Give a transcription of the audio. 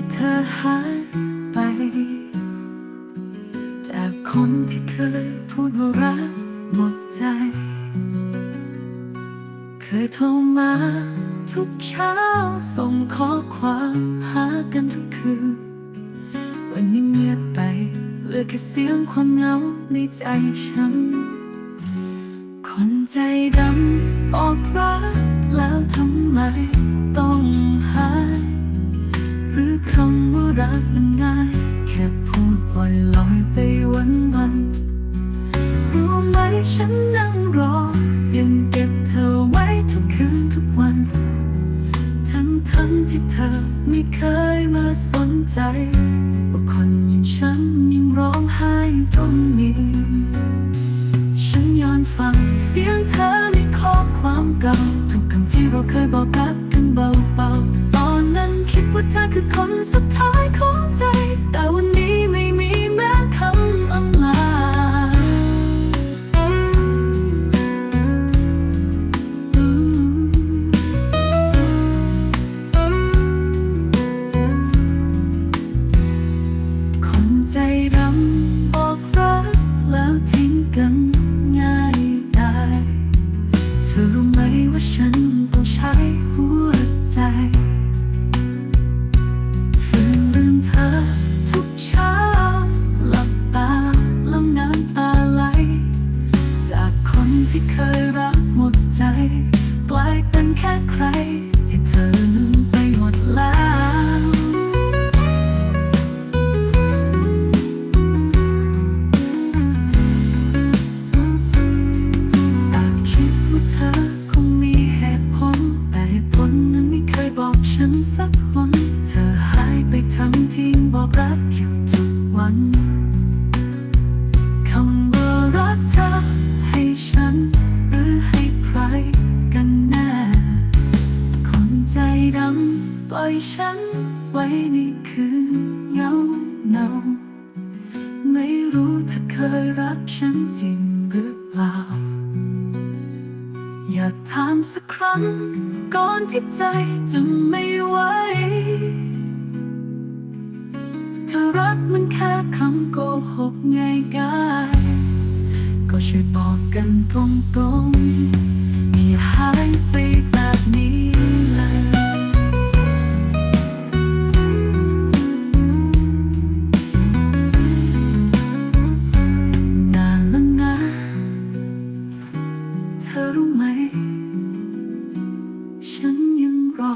ที่เธอหายไป จากคนที่เคยพูดว่ารักหมดใจ เคยโทรมาทุกเช้า ส่งข้อความหากันทุกคืน วันนี้เงียบไปเหลือแค่เสียงความเหงาในใจฉัน คนใจดำบอกรักแล้วทำไมต้อง รู้ไหมฉันนั่งรอ ยังเก็บเธอไว้ทุกคืนทุกวัน ทั้งทั้งที่เธอไม่เคยมาสนใจว่าคนอย่างฉันยังร้องไห้ตรงนี้ ฉันย้อนฟังเสียงเธอในข้อความเก่าทุกคำที่เราเคยบอกรักกันเบาๆ ตอนนั้นคิดว่าเธอคือคนสุดท้ายของใจ แต่วัน คนใจดำบอกรักแล้วทิ้งกันง่ายได้เธอรู้ไหมว่าฉันต้องใช้หัวใจ นคำว่ารักเธอให้ฉัน หรือให้ใครกันแน่ คนใจดำปล่อยฉันไว้ในคืนเงาเงาไม่รู้เธอเคยรักฉันจริงหรือเปล่า อยากถามสักครั้ง ก่อนที่ใจจะไม่ไหว ช่วยบอกกันตรงๆอย่าหายไปแบบนี้เลยนานแล้วนะ เธอรู้ไหม ฉันยังรอ